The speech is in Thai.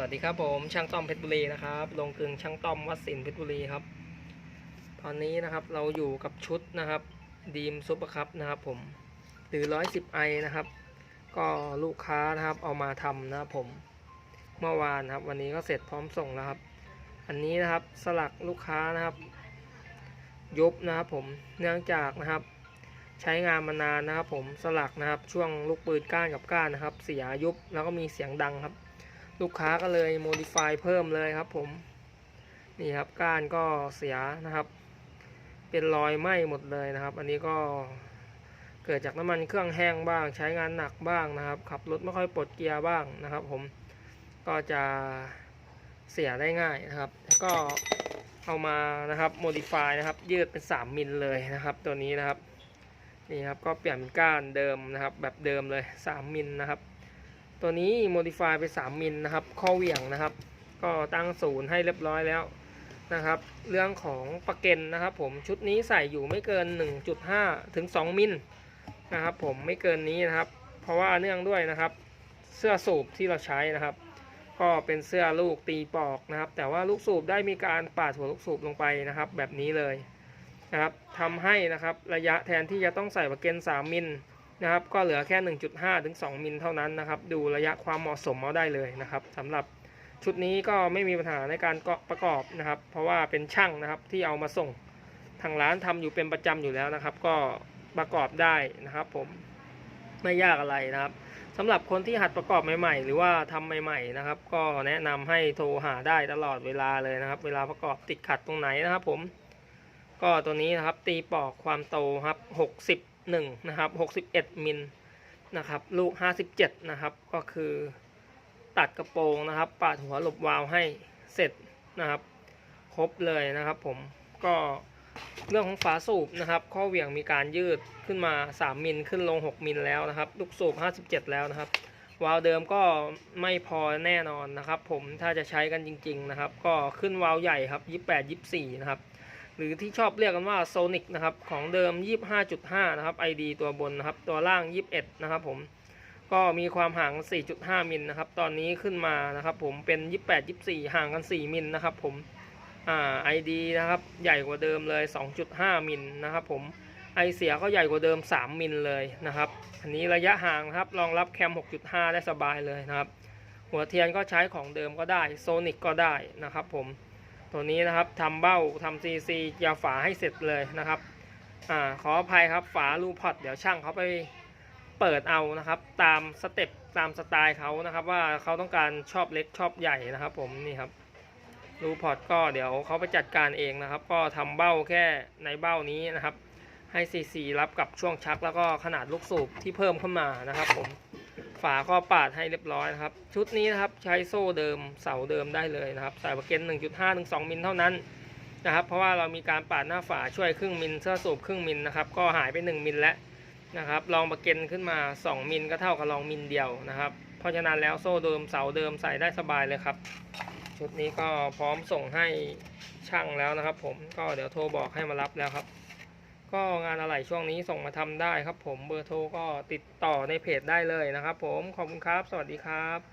สวัสดีครับผมช่างต้อมเพชรบุรีนะครับลงกลึงช่างต้อมวัดสินเพชรบุรีครับ ตอนนี้นะครับเราอยู่กับชุดนะครับดีมซุปเปอร์คัพนะครับผมหรือ 110ไอนะครับ ก็ลูกค้านะครับเอามาทำนะครับผมเมื่อวานครับ วันนี้ก็เสร็จพร้อมส่งแล้วครับ อันนี้นะครับสลักลูกค้านะครับยุบนะครับผมเนื่องจากนะครับ ใช้งานมานานนะครับ ผมสลักนะครับช่วงลูกปืนก้านกับก้านนะครับ เสียยุบแล้วก็มีเสียงดังครับ ลูกค้าก็เลยโมดิฟายเพิ่มเลยครับผม นี่ครับก้านก็เสียนะครับ เป็นรอยไหม้หมดเลยนะครับ อันนี้ก็เกิดจากน้ำมันเครื่องแห้งบ้าง ใช้งานหนักบ้างนะครับ ขับรถไม่ค่อยปลดเกียร์บ้างนะครับ ผมก็จะเสียได้ง่ายนะครับ ก็เอามานะครับโมดิฟายนะครับ ยืดเป็น 3 มิลเลยนะครับ ตัวนี้นะครับนี่ครับก็เปลี่ยนเป็นก้านเดิมนะครับ แบบเดิมเลย 3 มิลนะครับ ตัวนี้โมดิฟายไป 3 มิลนะครับ ข้อเหวี่ยงนะครับ ก็ตั้งศูนย์ให้เรียบร้อยแล้วนะครับ เรื่องของประเก็นนะครับ ผมชุดนี้ใส่อยู่ไม่เกิน 1.5 ถึง 2 มิลนะครับ ผมไม่เกินนี้นะครับ เพราะว่าเนื่องด้วยนะครับ เสื้อสูบที่เราใช้นะครับ ก็เป็นเสื้อลูกตีปอกนะครับ แต่ว่าลูกสูบได้มีการปาดหัวลูกสูบลงไปนะครับ แบบนี้เลยนะครับทำให้นะครับระยะแทนที่จะต้องใส่ประเก็น 3 มิล นะครับก็เหลือแค่ 1.5 ถึง 2 มิลเท่านั้นนะครับ ดูระยะความเหมาะสมเอาได้เลยนะครับสำหรับชุดนี้ก็ไม่มีปัญหาในการประกอบนะครับ เพราะว่าเป็นช่างนะครับที่เอามาส่งทางร้านทำอยู่เป็นประจำอยู่แล้วนะครับ ก็ประกอบได้นะครับ ผมไม่ยากอะไรนะครับสำหรับคนที่หัดประกอบใหม่ ๆ หรือว่าทำใหม่ ๆนะครับ ก็แนะนำให้โทรหาได้ตลอดเวลาเลยนะครับ เวลาประกอบติดขัดตรงไหนนะครับ ผม ก็ตัวนี้นะครับ ตีปอกความโตครับ60 1นะครับ61มิลนะครับลูก 57นะครับก็คือตัดกระโปรงนะครับปาดหัวหลบวาล์วให้เสร็จนะครับ ครบเลยนะครับผมก็เรื่องของฝาสูบนะครับ ข้อเหวี่ยงมีการยืดขึ้นมา 3 มิลขึ้นลง 6 มิลแล้วนะครับ ลูกสูบ 57 แล้วนะครับ วาล์วเดิมก็ไม่พอแน่นอนนะครับ ผมถ้าจะใช้กันจริง ๆนะครับ ก็ขึ้นวาล์วใหญ่ครับ 28 24 นะครับ หรือที่ชอบเรียกกันว่าโซนิกนะครับของเดิม 25.5 นะครับ ID ตัวบนนะครับ ตัวล่าง 21 นะครับผมก็มีความห่าง 4.5 มิลนะครับ ตอนนี้ขึ้นมานะครับผมเป็น 28 24 ห่างกัน 4 มิลนะครับผม อ่า ID นะครับ ใหญ่กว่าเดิมเลย 2.5 มิลนะครับผม ไอเสียก็ใหญ่กว่าเดิม 3 มิลเลยนะครับ อันนี้ระยะห่างครับ รองรับแคม 6.5 ได้สบายเลยนะครับ หัวเทียนก็ใช้ของเดิมก็ได้ โซนิกก็ได้นะครับผม ตัวนี้นะครับทำเบ้าทำซีซียาฝาให้เสร็จเลยนะครับอ่าขออภัยครับฝาลูพอตเดี๋ยวช่างเขาไปเปิดเอานะครับ ตามสเต็ปตามสไตล์เขานะครับ ว่าเขาต้องการชอบเล็กชอบใหญ่นะครับ ผมนี่ครับลูพอตก็เดี๋ยวเขาไปจัดการเองนะครับ ก็ทำเบ้าแค่ในเบ้านี้นะครับ ให้ซีซีรับกับช่วงชักแล้วก็ขนาดลูกสูบที่เพิ่มขึ้นมานะครับผม ฝาก็ปาดให้เรียบร้อยนะครับ ชุดนี้นะครับใช้โซ่เดิมเสาเดิมได้เลยนะครับใส่ประเก็น1.5ถึง2มิลเท่านั้นนะครับ เพราะว่าเรามีการปาดหน้าฝาช่วยครึ่งมิลเสื้อสูบครึ่งมิลนะครับ ก็หายไป 1 มิลแล้วนะครับลองประเก็นขึ้นมา 2 มิลก็เท่ากับลองมิลเดียวนะครับ เพราะฉะนั้นแล้วโซ่เดิมเสาเดิมใส่ได้สบายเลยครับ ชุดนี้ก็พร้อมส่งให้ช่างแล้วนะครับ ผมก็เดี๋ยวโทรบอกให้มารับแล้วครับ ก็งานอะไหล่ช่วงนี้ส่งมาทำได้ครับผมเบอร์โทรก็ติดต่อในเพจได้เลยนะครับผมขอบคุณครับ สวัสดีครับ